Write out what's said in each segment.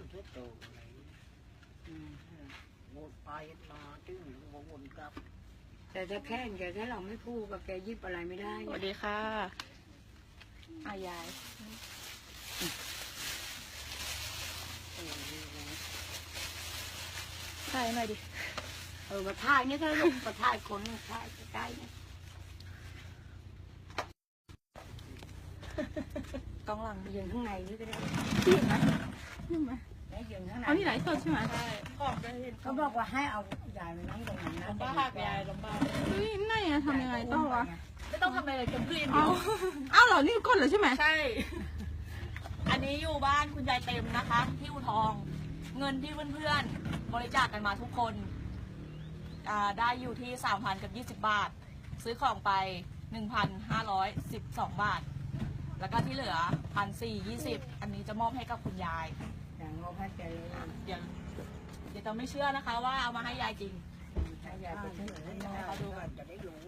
ำเทศโตอะไรอืมวนไปมาจึงวนกลับ แต่ถ้าแค่นแกถ้าเราไม่พูดกับแกยิบอะไรไม่ได้สวัสดีค่ะอายายถ่ายหน่อยดิ เออมาถ่ายนี่ก็ลูกมาถ่ายคนมาถ่ายใกล้ๆเนี่ยกล้องหลังยืนข้างในนี่ก็ได้ นี่ไหมนี่ไหมแล้วยืนข้างในเอานี่ไหนสดใช่ไหมใช่ขอบจะเห็นเขาบอกว่าให้เอายายไปนั่งตรงนั้นนะลำบากยายลำบากเฮ้ยนี่อะทำยังไงต่อวะไม่ต้องทำอะไรเลยเก็บกรีนเอา เอาเหรอ นี่ก้นเหรอใช่ไหมใช่ อันนี้อยู่บ้านคุณยายเต็มนะคะ ที่อุทอง เงินที่เพื่อนๆบริจาคกันมาทุกคนอ่าได้อยู่ที่สามพันกับยี่สิบบาท ซื้อของไปหนึ่งพันห้าร้อยสิบสองบาท แล้วก็ที่เหลือพันสี่ยี่สิบอันนี้จะมอบให้กับคุณยาย อย่างงบให้แกเลยเดี๋ยวเดี๋ยวจะไม่เชื่อนะคะว่าเอามาให้ยายจริง ให้ยายไปช่วยเหลือให้เขาดูจะได้รู้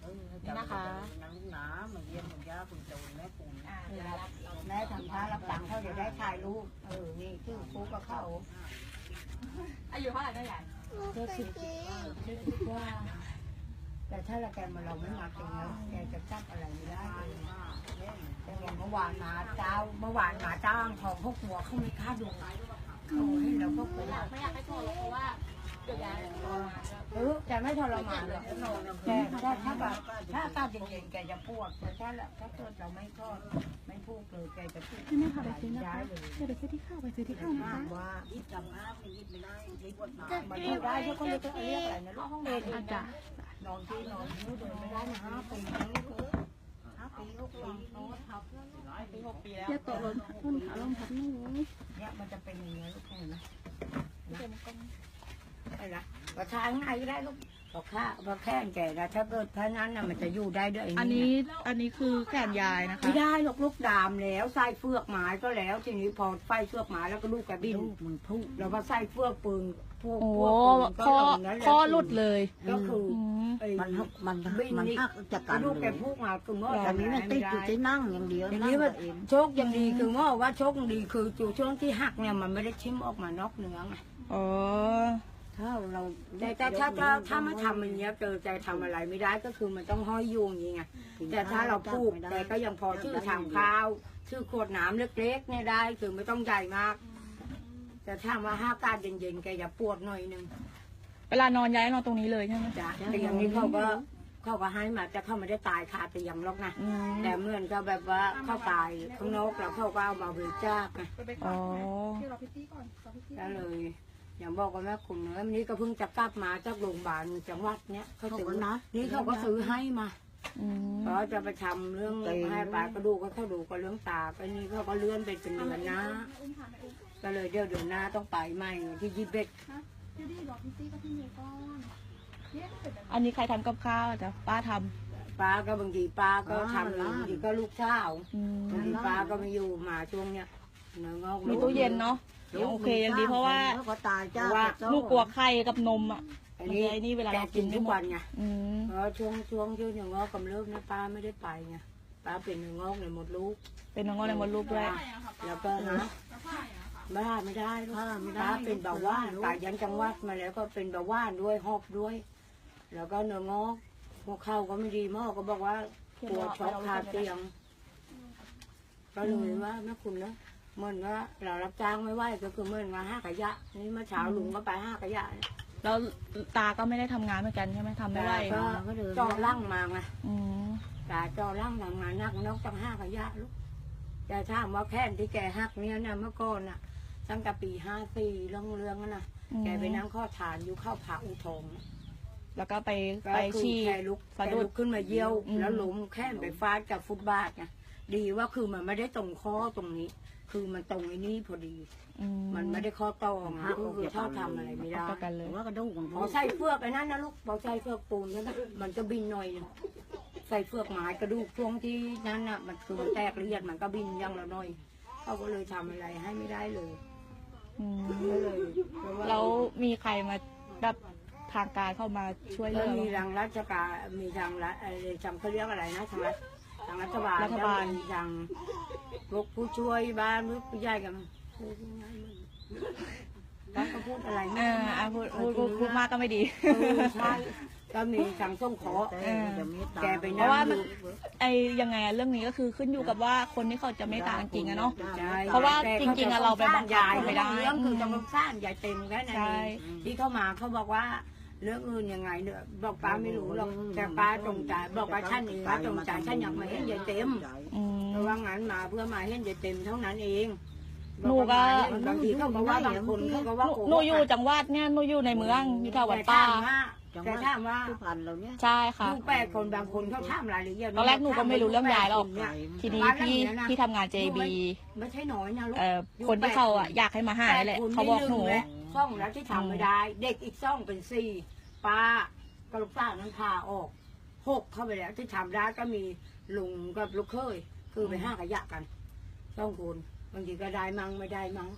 เออนี่นะคะหนังหนามาเยี่ยมคุณย่าคุณโตแม่คุณอ่าเวลารับแม่ทำท่ารับหลังเขาจะได้ถ่ายรูป เออ นี่ชื่อครูกับเขาอายุเท่าไหร่นะยายเจ็ดสิบเจ็ดสิบกว่าแต่ถ้าเราแกมาเราไม่มาจริงแล้วแกจะจับอะไรไม่ได้เลยแต่อย่าง เมื่อวานหมาเจ้าเมื่อวานหมาเจ้าอ่างทองพวกหัวเขาไม่ค่าดูเขาให้เราก็กลัวไม่อยากให้โทรหรอกเพราะว่าเดี๋ยวยายเออแต่ไม่ทรมานหรอกแต่ถ้าถ้าแบบถ้าอากาศเย็นๆแกจะปวดแต่ถ้าถ้าเกิดเราไม่ทอดไม่พูดเลยแกจะพูดใช่ไหมคะไปซื้อนะคะย้ายเลยเดี๋ยวไปซื้อที่ข้าวไปซื้อที่ข้าวนะห้ามคะว่ายิบจำอ้ามยิบไม่ได้ยิบปวดหมามันพูดได้ทุกคนเลยก็เรียกอะไรนะลูกห้องเด็กอาจารย์นอนที่นอนนิ้วเดินไม่ได้นะห้าปีแล้ว ลูกเออห้าปีลูกปีโน้ตทับปีหกปีแล้วอย่าตกรถต้นขาลมพัดหนูเนี่ยมันจะเป็นอย่างนี้ลูกเห็นไหมไอ้ละประชาข้างในก็ได้ลูก บอกค่าพอแค่นแก่นะถ้าเกิดเพราะนั้นน่ะมันจะอยู่ได้ด้วยไอันนี้อันนี้คือแขนยายนะคะไม่ได้หรอกลูกดามแล้วใส่เฟือกหมายก็แล้ว ทีนี้พอไฟเฟือกหมายแล้วก็ลูกกระบินลูกมึงพูดแล้วก็ใส่เฟือกปืนพวกโอ้พวกปืนก็ข้อลงนั้นแวข้อหลุดเลยก็คืออืมไอ้มันหักมันบินมันนี่หักจากกันลูกเลแกยพูดมาคือเมื่อตอนนี้มันติดอยู่ที่นั่งอย่างเดียวอย่างนั่งนี้ว่าเองโชคยังดีคือเมื่อว่าโชคยังดีคือจู่ช่วงที่หักเนี่ยมันไม่ได้ชิมออกมานอกเนื้อไงอ๋อ ถ้าเราแต่แต่ถ้าถ้าถ้าไม่ทำอย่างเงี้ยเจอใจทำอะไรไม่ได้ก็คือมันต้องห้อยยุงอย่างเงี้ยแต่ถ้าเราปลูกแต่ก็ยังพอชื่อทางข้าวชื่อขวดน้ำเล็กๆเนี่ยได้คือไม่ต้องใหญ่มาก แต่ถ้ามาห้าอากาศเย็นๆแกจะปวดหน่อยนึงเวลานอนย้ายนอนตรงนี้เลยใช่ไหมจ้ะแต่อย่างนี้เขาก็เขาก็ให้มาแต่เขาไม่ได้ตายคาเตียงหรอกนะอืมแต่เหมือนกับแบบว่าเขาตายข้างนอกแล้วเขาก็เอามาบริจาคไงอ๋อก็เลย อย่างบอกกับแม่คุณเนื้อวันนี้ก็เพิ่งจะกลับมาจากโรงพยาบาลจังหวัดเนี้ยเขาซื้อนะนี่เขาก็ซื้อให้มาอืมเพราะจะไปทำเรื่องให้ปลากระดูกก็เขาดูก็เรื่องตาก็นี่เขาก็เลื่อนไปเป็นเดือนหน้าก็เลยเดี๋ยวเดือนหน้าต้องไปใหม่ที่ยี่สิบเอ็ดอันนี้ใครทำกับข้าวอะจ๊ะป้าทป้าก็บางทีป้าก็ทำบางทีก็ลูกเช้าำอืมบางทีป้าก็ไม่อยู่มาช่วงเนี้ยเนื้องอกมีตู้เย็นเนาะ ยังโอเคยังดีเพราะว่าก็ตายจ้าลูกกลัวไข่กับนมอะอันนี้ไอ้นี่เวลาแกเรากิกินนไม่ทุกหมวัดนไงอืมเพราะช่วงช่วงที่เนื้องอกกำเริบเนี่ยป้าไม่ได้ไปไงป้าเป็นเนื้องอกในหมดลูก เป็นน้องงอในมดลูกด้วย แล้วก็นะบ้าไม่ได้ลูกป้าเป็นเบาหวานตายยันจังหวัดมาแล้วก็เป็นเบาหวานด้วยหอบด้วย แล้วก็เนื้องอกหัวเข่าก็ไม่ดีหมอก็บอกว่าปวดช็อกคาเตียงก็เลยว่าแม่คุณนะ เหมือนว่าเรารับจ้างไม่ไหวก็คือเหมือนมาห้ากะยะ นี่เมื่อเช้าลุงก็ไปห้ากะยะเนี่ยแล้วตาก็ไม่ได้ทำงานเหมือนกันใช่ไหมทำไม่ไหวก็จอร่างมาไงอืมตาจอร่างทำงานนักนอกจากห้ากะยะลูกแต่ถามว่าแค่นที่แกหักเนี่ยนะเมื่อก่อนน่ะ ตั้งแต่ปีห้าสี่เรื่องเรื่องๆนั่นนะแกไปนั่งข้อฐานอยู่เข้าผาอุทงแล้วก็ไปก็ไปคือฉี่แกลุกสะแกดุด ลุกขึ้นมาเยี่ยวอืมแล้วล้มแค่นไปฟาดกับฟุตบาทไง ดีว่าคือมันไม่ได้ตรงข้อตรงนี้ คือมันตรงไอ้นี่พอดี อืมันไม่ได้ข้อต่อไงก็คือถ้าทำอะไรไม่ได้ประกันเลยว่ากระดูกของพอใส่เฟือกไอ้นั่นนะลูกพอใส่เฟือกปูนนั่นนะมันก็บินหน่อยหนึงใส่เฟือกไม้กระดูกช่วงที่นั่นน่ะ มันคือมันแตกละเอียดมันก็บินอยังละหน่อยเขาก็เลยทำอะไรให้ไม่ได้เลยอืมก็เลยเพราะว่า แล้วมีใครมาแบบทางการเข้ามาช่วยเหลืก็อมีบ้าง ทางราชการมีทางรัฐอะไรจำเขาเรียกอะไรนะทางรัฐ ทางรัฐบาลรัฐบาลมีทางพวกผู้ช่วยบ้านพวกผู้ใหญ่กันพูดยังไงมันแล้วก็พูดอะไรเอไม่ออะพูดพูดพูดพูดมากก็ไม่ดี เออใช่ก็มีสังส้มขอเออแกไปเพนั่ราะงว่ามัน ดูไอ้ยังไงอะเรื่องนี้ก็คือขึ้นอยู่กับว่าคนที่เขาจะเมตตาจริงๆอะเนาะ ใช่เพราะว่าจริงๆอะเราไปบังคับยายเขาไม่ได้เรื่องคือจะมาสร้างยายเต็มแค่นั้นใช่ เองที่เข้ามาเขาบอกว่า เรื่องอื่นยังไงเนี่ยบอกป้าไม่รู้หรอกแต่ป้าจงใจบอกว่าท่านเองว่าจงใจท่านอยากมาเห็นยายเต็มอืม เพราะว่างั้นมาเพื่อมาเห็นยายเต็มเท่านั้นเองหนูก็ บางทีเขาบอกว่าบางคนเขาก็หว่านูโกหกหนูอยู่จังหวัดเนี่ยหนูอยู่ในเมืองอยู่แถววัดป้า แต่ถามว่า ผู้พันเราเนี่ยใช่ค่ะ ลูกแปดคนบางคนเขาถามรายละเอียดตอนแรกหนูก็ไม่รู้เรื่องยายหรอก เนี่ย ทีนี้พี่ที่ทำงาน JB ไม่ใช่น้อยนะลูกเอ่อคนที่เขาอะอยากให้มาหานี่แหละแต่คุณเขาบอกหนูไม่ลืม และซ่องแล้วที่ทำไม่ได้ เด็กอีกซ่องเป็นสี่ป้ากับลูกป้านั้นพาออกหกเข้าไปแล้ว ที่ทำได้ก็มีลุงกับลูกเคย คือไปห้าขยะกันซ่องคนบางทีก็ได้มั้งไม่ได้มั้ง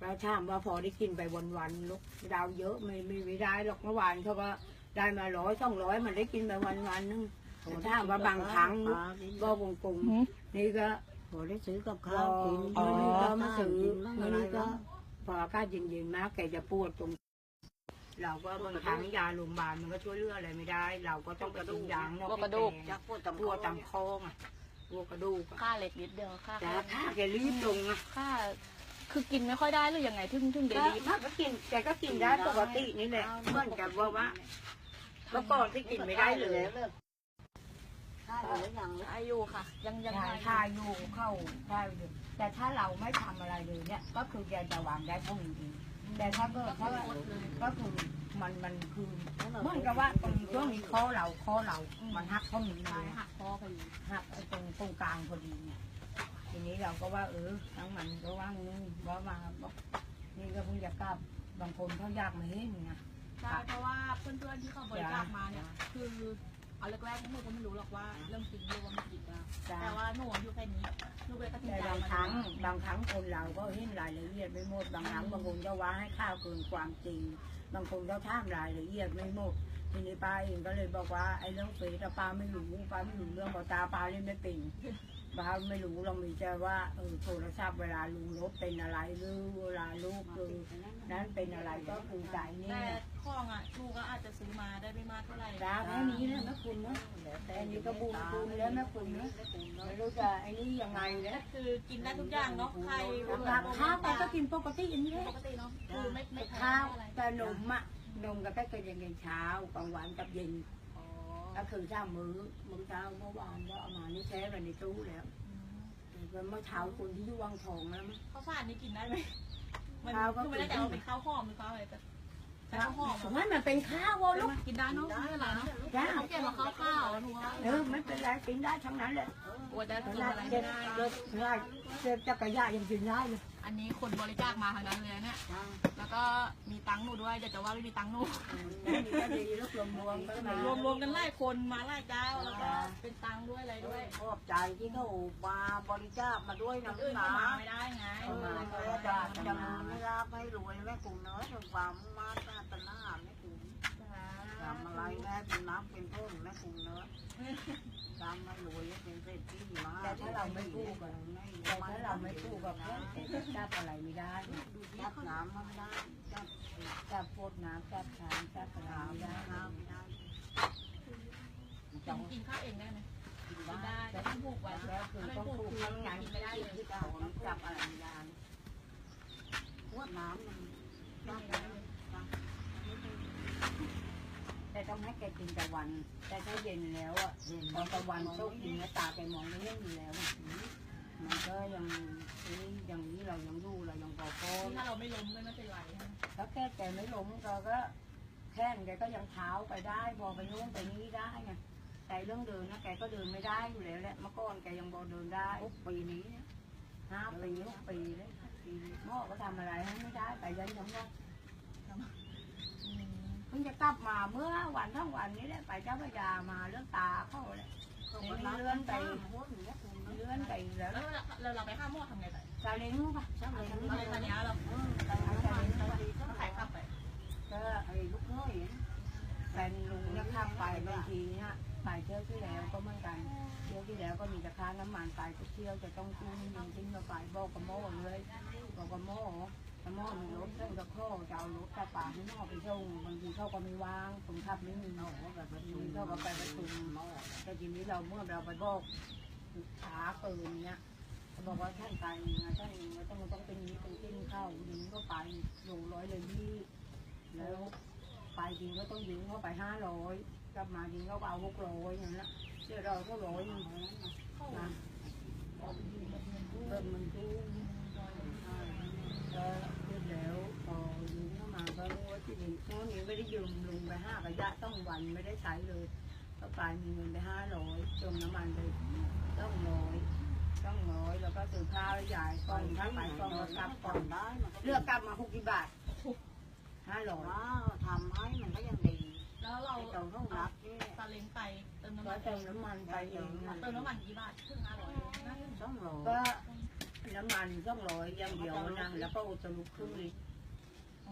แล้วถามว่าพอได้กินไปวันๆลูกดาวเยอะไม่ไม่ไม่ได้หรอกเมื่อวานเขาก็ได้มาร้อยสองร้อยมันได้กินไปวันๆนึงแต่ถามว่าบางครั้งลูกก็วงกลมหืมนี่ก็พอได้ซื้อกับพข้าอวกินเมื่อนี้ก็มาซื้อเมื่เมื่ออนี้นี้ก็ก็ พออากาศเย็นๆมากแกจะปวดตรง เราก็บางครั้งยาโรงพยาบาลมันก็ช่วยเหลืออะไรไม่ได้ เราก็ต้องไปกินยางนอกพวกกระดูกจากปวดตามปวดตามคออะปวดกระดูกอะค่าเล็กนิดเดียวค่าแต่ถ้าแกรีบลงอะค่าคือกินไม่ค่อยได้หรือยังไงถึงถึงเดก็ลีถ้าก็กินแกก็กินได้ปกตินี่แหละเหมือนกับว่าว่าเมื่อก่อนที่กินไม่ได้เลย ข้าวหรือยังอายุค่ะ ยังยังยาไงทาอยู่เข้าได้อยู่แต่ถ้าเราไม่ทำอะไรเลยเนี่ย ก็คือแกจะวางได้เท่านี้เองแต่ถ้าเกิดถ้าก็คือมันมันคือเหมือนกับว่าตรงช่วงนี้คอเราคอเรามันหักข้อมือเลใช่ยหักคอพอดีหักไอ้ตรงตรงกลางพอดีเนี่ยทีนี้เราก็ว่าเออทั้งมันก็ว่างนึงว่ามาบอกนี่ก็เพิ่งจะกลับบางคนเขาอยากมาเห็นไงใช่เพราะว่าเพื่อนๆที่เขาบริจาคมาเนี่ยคือ เอาแรกๆหนูก็ไม่รู้หรอกว่าเรื่องจริงหรือว่าไม่จริงอะจ้าแต่ว่าหนูอยู่แค่นี้หนูเลยตัดสินแต่ใจบางมาครั้งบางครั้งคนเราก็เห็นรายละเอียดไม่หมดบางครั้งบางคนก็ว่าให้ข้าวเกินความจริง บางคนก็ท่ามรายละเอียดไม่หมดทีนี้ป้าเองก็เลยบอกว่าไอ้เรื่องเฟซอะป้าไม่รู้ป้าไม่รู้เรื่องเพราะตาป้าเล่นไม่เป็น ป้าไม่รู้เรามีแต่ว่าเออโทรศัพท์เวลาลุงรถเป็นอะไรหรือเวลาลูกคือนั้นเป็นอะไรก็คือจ่ายนี่แต่ของอะหนูก็อาจจะซื้อมาได้ไม่มากเท่าไหร่จ้าแค่นี้เลยแม่คุณเนาะแต่อันนี้ก็บุญคุณแล้วแม่คุณเนาะไม่รู้จะไอ้นี่ยังไงแล้วคือกินได้ทุกอย่างเนาะใครข้าวไปก็กินปกติอย่างนี้ปกติเนาะคือไม่ไม่ข้าวอะไรแต่นมอะนมก็แค่กินเย็นๆเช้ากลางวันกับเย็นอ๋อ ก็คือเช้ามื้อมื้อเช้าเมื่อวานก็เอามานี่แช่ไว้ในตู้แล้วแต่เมื่อเช้าคนที่อยู่วังทองแล้วมั้งข้าวสารนี่กินได้ไหมมันข้าวก็คือไม่ได้แต่ว่าเป็นข้าวหอมหรือข้าวอะไรแต่แต่ข้าวหอมผมว่ามันเป็นข้าววะลูกกินได้เนาะไม่เป็นไรเนาะจ้าเขาเก็บมาข้าวข้าวหนูว่าเออไม่เป็นไรกินได้ทั้งนั้นเลยโอ้แต่เวกินลาอะไรเจ็ไม่บได้เจ็บได้เจ็บจักรยานยังกินได้เลย อันนี้คนบริจาคมาทางนั้นเลยเนี่ยแล้วก็มีตังค์หนูด้วยเดี๋ยวจะว่าไม่มีตังค์หนูนี่ก็ดีลูกรวมรวมๆก็มารวมรวมๆกันไล่คนมาไล่เจ้าแล้วก็เป็นตังค์ด้วยอะไรด้วยขอบใจที่เขามาบริจาคมาด้วยนะอื่นนะก็มาไม่ได้ไงเออแล้วจะจะไม่รับให้รวยแม่กุ้งเนื้อถึงความมาตราตนาแม่กุ้ง ทำอะไรแม่เป็นน้ำเป็นต้นแม่กุ้งเนื้อทำให้รวยเป็นเศรษฐีมาแต่ถ้าเราไม่พูดกับแต่ถ้าเราไม่พูดกับเพื่จะจับอะไรไม่ได้จับน้ำมันได้จับจับโคตรน้ำจับทางจับอะไรไม่ได้น้ำไม่ได้กินกินข้าวเองได้ไหมได้แต่ต้องผูกไว้แล้วคือต้องผูกพูดคือข้างในไม่ได้เลยที่เขาจับอะไรไม่ได้ขวดน้ำมันจับ แต่ต้องให้แกกินแต่วัน แต่ถ้าเย็นแล้วอะเย็นพอตะวันโชคกินแล้วตาแกมองไม่เห็นอยู่แล้วอะมันก็ยังนี่อย่างนี้เรายังดูเรายังพอพอถ้าเราไม่ล้มก็ไม่เป็นไรถ้าแค่แกไม่ล้มเราก็แข้งแกก็ยังเท้าไปได้พอไปโน่นไปนี้ได้ไงแต่เรื่องเดินนะแกก็เดินไม่ได้อยู่แล้วแหละเมื่อก่อนแกยังบอเดินได้ปุ๊บปีนี้เนี่ยห้าปีหกปีเลยปีหม้อก็ทำอะไรให้ไม่ได้แต่ยันยังว่าเพิ่งจะกลับมาเมื่อวันทั้งวันนี้แหละไปเจ้าพระยามาเรื่องตาเข้าเลยเขาก็รับเลื่อนไปหัวหนูเนี่ยคุณเลื่อนไปแล้วแล้วเราเราไปข้ามหม้อทำไงไปซาเล้งป่ะช่างเลยอะไรตอนนี้เราเออแต่ละวันแต่ละทีก็ต้องขาขายยข้าข้าววไปก็ไอ้ลูกเอ้ยแฟนลุงเนี่ยข้ามไปบางทีเนี่ยไปเที่ยวที่แล้วก็เหมือนกันเที่ยวที่แล้วก็มีแต่ค่าน้ำมันไปทุกเที่ยวจะต้องซื้อยิงทิ้งมาไปบอกกับโม่เลยบอกว่าหม้อถ้าหม้อมีรถ ต้องจะข้อจะเอารถกระป๋าที่หม้อไปส่งบางทีเขาก็ไม่ว่างคนขับไม่มีหม้อแบบประชุมเขาก็ไปประชุมหม้อแต่ทีนี้เราเมื่อเราไปบอกขาเกินเนี้ยเขาบอกว่าท่านไปนะท่านต้องต้องเป็นนี้เป็นขึ้นเข้ายิงก็ไปลงร้อยเลยที่แล้วไปจริงก็ต้องยิงเข้าไปห้าร้อยกลับมาจริงก็เอาหกร้อยอย่างนั้นเชื่อเราก็ร้อยนึงนะเริ่มมันขึ้น ก็ขึ้นแล้วพอยืมเข้ามาก็ รู้ว่าที่ดินเพราะนี้ไม่ได้ยืมลุงไปห้ากระยะต้องวันไม่ได้ใช้เลยก็ปลายมีเงินไปห้าร้อยจมน้ำมันไปต้องร้อยต้องร้อยแล้วก็ซื้อข้าวให้ยายกล่องถ้าไปกล่องก็กลับกล่องได้มันก็เลือกกลับมาหกสิบบาทห้าร้อยว้าวทำให้มันก็ยังดีแล้วเราเราต้องรักนี่ซาเล้งไปเติมน้ำก็มันเติมน้ำมันไปเองนะเติมน้ำมันกี่บาทครึ่งห้าร้อยนะต้องรอก็น้ำมันต้องร้อยอย่างเดียวนะแล้วก็อุตลุกครึ่งลิตร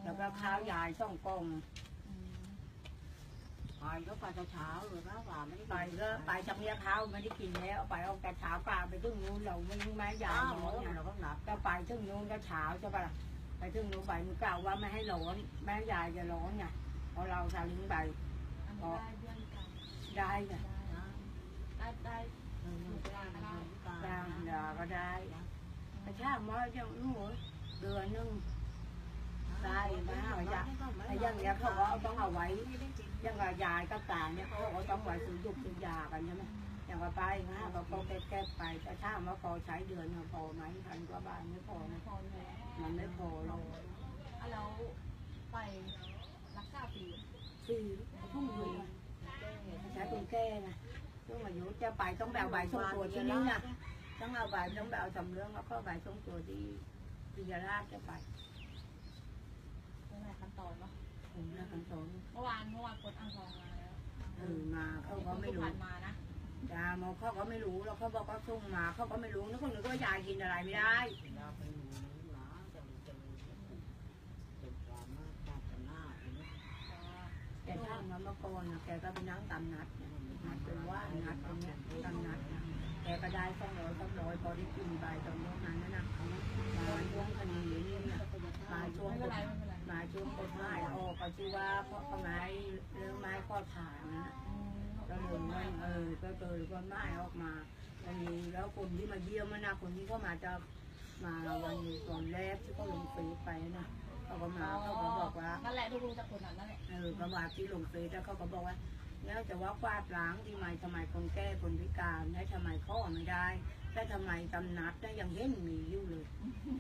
แล้วก็ข้าวยายช่องกล่องไปก็ไปเช้าๆเลยนะว่าไม่ได้ไปก็ไปจำเนียเท้าไม่ได้กินแล้วไปเอาแต่เช้าปลาไปถึงนู้นเราไม่รู้ไม้ยาอ้าวหมอเนี่ยเราก็หนักก็ไปถึงนู้นก็เช้าใช่ปะล่ะไปถึงนู้นไปมันกล่าวว่าไม่ให้ร้อนแม่ยายจะร้อนไงพอเราทาลิงไปอันนี้ได้เบี้ยลิกันได้ไงได้ได้เออไม่ได้ไม่ได้ได้ดาก็ได้แต่ช่างว่าจะหนูเดือนนึง ได้มาหายาไอ้ยังเนี้ยเขาก็ต้องเอาไว้อยังกับยายกับตาเนี่ยเขาก็ต้องไว้ซื้อยุกซื้อยากันใช่ไหมอย่างว่าไปนะเราก็แก้ๆไปแต่ถ้าว่าพอใช้เดือนพอไหมพันกว่าบาทไม่พอนะพอมันไม่พอหรอกวแล้วไปรักษาปีคือพุ่งอยู่ใช้คนแก้นะช่วงอายุจะไปต้องแบบใบส่งตัวที่นี่นะต้องเอาใบต้องแบบสำเรื่องแล้วก็ใบส่งตัวที่ปิยราชจะไป ขั้นตอนเนาะผมนะคันสองเมื่อวานเมื่อวานกดอ่างทองมาแล้วเออมาเขาก็ไม่รู้ผ่านมานะยาหมอเขาก็ไม่รู้แล้วเขาบอกว่าส่งมาเขาก็ไม่รู้นึกคนนึกว่ายายกินอะไรไม่ได้เราไปอยู่าจะมีจะมีเป็นความากการหน้าแต่ถ้ามาเมื่อก่อนนะแกก็ไปนั่งตามนัดนัดเป็นว่านัดตรงเนี้ยตามนัดแกก็ได้สองร้อยสองร้อยพอได้กินใบตอนนู้นนั้นนะนะมาช่วงคดีนี่นะมาช่วงไม่เป็นไร ไม่เป็นไรมาช่วงกฎหมายออกก็ชื่อว่าเพราะไม้เรื่องไม้ข้อฐานนะอืมก็เลยว่าเออก็เกิดกฎหมายออกมาอันนี้แล้วคนที่มาเยี่ยมมันนะคนที่เข้ามาจะมาวันตอนแรกที่เขาลงเฟซไปนะเขาก็มาเขาก็บอกว่านั่นแหละรู้จากคนนั้นนั่นแหละเออประวัติที่ลงเฟซแล้วเขาก็บอกว่า แล้วจะว่ากวาดล้างที่ไม่ทำไมคนแก้คนพิการให้ทำไมข้อไม่ได้ แต่ทำไมตำนัดได้ยังเห็นมีอยู่เลย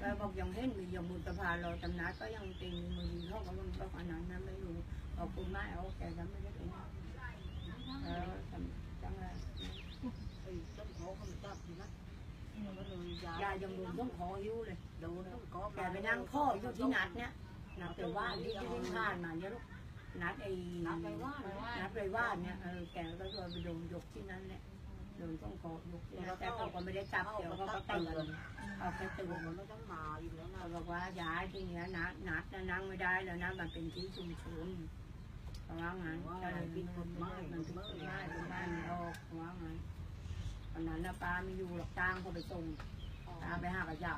แล้วบอกยังเห็นมียังบุญสะพานเราตำนัดก็ยังตีมือเขาก็ลงก็อันนั้นนะไม่รู้ขอบคุณมากเอาแกก็ไม่ได้เป็นเออทำจังเลยไอ้ต้นโพเขาไม่จับทีนะอืมก็เลยยายายยังโดนต้องขออยู่เลยดูต้นโพแกไปนั่งข้ออยู่ที่นัดเนี่ยนัดไปว่าที่ที่ผ่านมาเนี่ยลูกนัดไอ้นับไปว่านัดไปว่าเนี่ยเออแกก็โดนไปโดนยกที่นั้นแหละ โดนต้องขอยกที่นั่นแต่เขาก็ไม่ได้จับเดี๋ยวเขาก็เตือนเอาแค่เตือนมันไม่ต้องมาอีกแล้วนะเขาบอกว่าย้ายที่เนี้ยนัดนัดนะนั่งไม่ได้แล้วนะมันเป็นที่ชุมชนเขาว่างั้นก็เลยพิดกฎหมายมันพิดกฎหมายตรงบ้านไม่ออกเขาว่างั้นวันนั้นนะป้าไม่อยู่หรอกจ้างเขาไปส่งตามไปหากระยา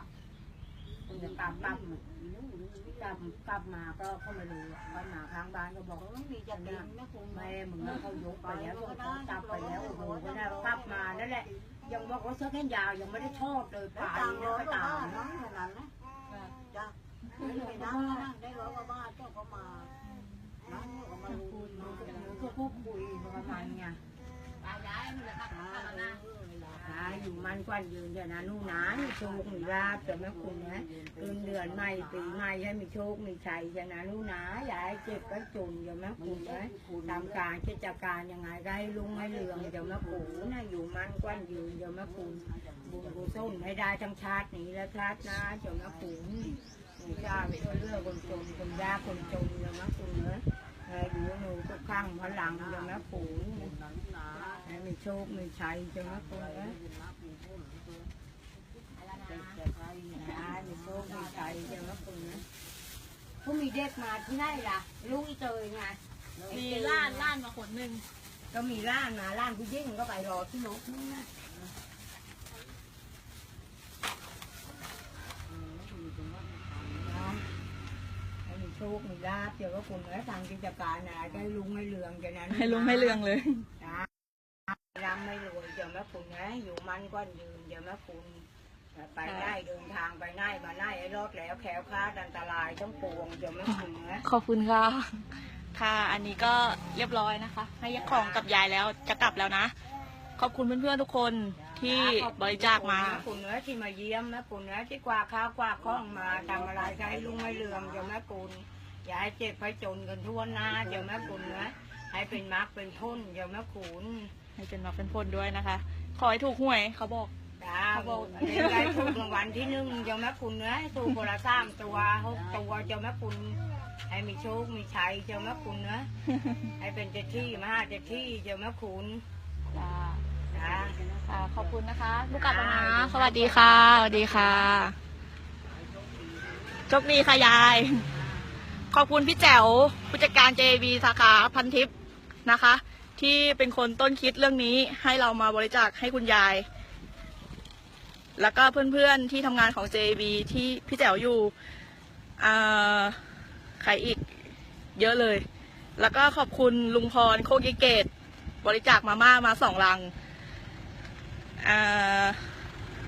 คุณจะกลับกลับมากลับกลับมาก็เขาไม่รู้บ้าหมาข้างบ้านก็บอกเขามีจัดเองนะคุณแม่มึงเขายกไปแล้วส่งของกลับไปแล้วโอ้โหก็ได้กลับมานั่นแหละ ยังบอกว่าเสื้อแขนยาวยังไม่ได้ชอบเลยป่าตังนี้ร้นะอยก็กว่าตามน้องขนาดนะจ้ะไม่ได้นั่งได้ร้อยกว่าบาทเจ้าก็มานั่งก็มาลูนมาก็พูดคุยประมาณไงตายายมันเลยค่ะหาข้วเอห น้าหาอยู่มันกวนยืนเดี๋ยวนะนู่นนะมีโชคมีลาบแต่แม่คุณนะคืนเดือนใหม่ปีใหม่ให้มีโชคมีชัยชนะนู่นนะอย่าให้เจ็บก็จนเดี๋ยวแม่คุณนะทำการกิจการยังไงก็ให้ลุงให้เรืองเดี๋ยวแม่คุณนะอยู่มันกวนยืนเดี๋ยวแม่คุณบุญกุศลให้ได้ทั้งชาตินี้และชาติหน้าเดี๋ยวแม่คุณหนูจ้าไปช่วยเลือกคนจนคนยากคนจนเดี๋ยวแม่คุณเนอะเอออยู่หนูทุกครั้งพลังเดี๋ยวแม่คุณ ให้มีโชค มีชัยจังนะคุณนะแต่แต่ใครนะมีโชค มีชัยจังนะคุณนะเขามีเด็กมาที่ไหนล่ะ ลูกอีเตยไงมีล้านล้านมาขนหนึ่งก็มีร่านมาร่านผู้ยิ่งก็ไปรอที่นกนู่นนะเออคุณจะว่าคมีลาบเดี๋ยวว่าคุณเนื้อทางกิจการนะจะให้ลุงให้เรืองจะนั้นให้ลุงให้เรืองเลยนะ รำไม่รวยเดี๋ยวแม่คุณนะอยู่มันก้อนยืนเดี๋ยวแม่คุณไปได้เดินทางไปได้มาได้ไอ้รอดแล้วแคล้วคลาดอันตรายต้องปวงเดี๋ยวแม่คุณนะขอบคุณค่ะ ค่ะ อันนี้ก็เรียบร้อยนะคะ ให้ของกับยายแล้วจะกลับแล้วนะ ขอบคุณเพื่อนๆทุกคนที่บริจาคมาแม่คุณเนื้อที่มาเยี่ยมแม่คุณเนื้อที่กว่าข้าวกว่าข้องมาทำอะไรก็ให้ลุงให้เรืองเดี๋ยวแม่คุณอย่าให้เจ็บให้จนกันทั่วหน้าเดี๋ยวแม่คุณนะ ให้เป็นมรรคเป็นพ้นเดี๋ยวแม่คุณให้เป็นมาเป็นพลด้วยนะคะ ขอให้ถูกหวยเขาบอก จ้าบอกเด็กได้ถูกรางวัลที่หนึ่งเจ้าแม่คุณเนื้อให้ถูกคนละสามตัวหกตัวเจ้าแม่คุณให้มีโชคมีชัยเจ้าแม่คุณเนื้อให้เป็นเจ้าที่มหาเจ้าที่เจ้าแม่คุณจ้าจ้า ค่ะขอบคุณนะคะลูกกลับแล้วนะสวัสดีค่ะ สวัสดีค่ะโชคดีค่ะยาย ขอบคุณพี่แจ๋วผู้จัดการ JB สาขาพันทิพย์ นะคะ ที่เป็นคนต้นคิดเรื่องนี้ให้เรามาบริจาคให้คุณยาย แล้วก็เพื่อนๆที่ทำงานของ JB ที่พี่แจ๋วอยู่ใครอีกเยอะเลย แล้วก็ขอบคุณลุงพรโคกิเกต บริจาคมาม่ามาสองลัง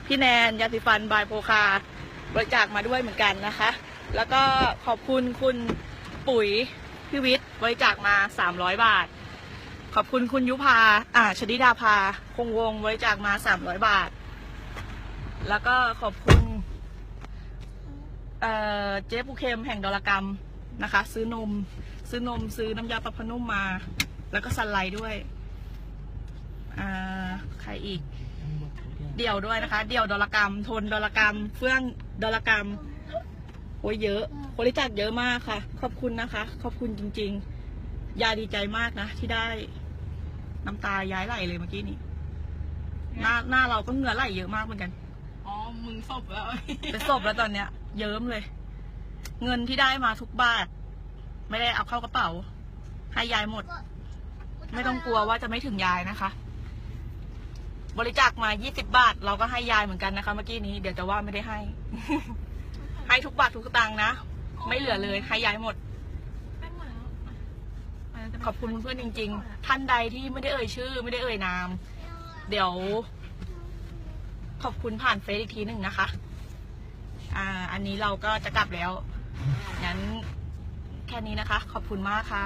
พี่แนนยาสีฟันบายโพคาบริจาคมาด้วยเหมือนกันนะคะ แล้วก็ขอบคุณคุณปุ๋ยพิวิทย์บริจาคมา 300 บาท ขอบคุณคุณยุพาอ่าชดิดาภาคงวงบริจาคมา300บาท แล้วก็ขอบคุณ เอ่อ เจ๊ปูเค็มแห่งดอลกรรมนะคะ ซื้อนม ซื้อนมซื้อน้ำยาปรับผ้านุ่มมา แล้วก็สันไลด์ด้วย อ่า ใครอีก เดี่ยวด้วยนะคะ เดี่ยวดอลกรรม ทนดอลกรรม เฟื่องดอลกรรมโอ้ยเยอะบริจาคเยอะมากค่ะ ขอบคุณนะคะ ขอบคุณจริง ๆ ยาดีใจมากนะ ที่ได้ น้ำตาย้ายไหลเลยเมื่อกี้นี้หน้าหน้าเราก็เหงื่อไหลเยอะมากเหมือนกัน อ๋อ มึงศพแล้วเป็นศพแล้วตอนเนี้ย เยิ้มเลย เงินที่ได้มาทุกบาท ไม่ได้เอาเข้ากระเป๋า ให้ยายหมด ไม่ต้องกลัวว่าจะไม่ถึงยายนะคะ บริจาคมา20บาท เราก็ให้ยายเหมือนกันนะคะ เมื่อกี้นี้ เดี๋ยวจะว่าไม่ได้ให้ ให้ทุกบาททุกสตางค์นะ ไม่เหลือเลย ให้ยายหมด ขอบคุณเพื่อนๆจริง ๆ ท่านใดที่ไม่ได้เอ่ยชื่อ ไม่ได้เอ่ยนาม เดี๋ยว ขอบคุณผ่านเฟซอีกทีหนึ่งนะคะ อ่า อันนี้เราก็จะกลับแล้วงั้นแค่นี้นะคะ ขอบคุณมากค่ะ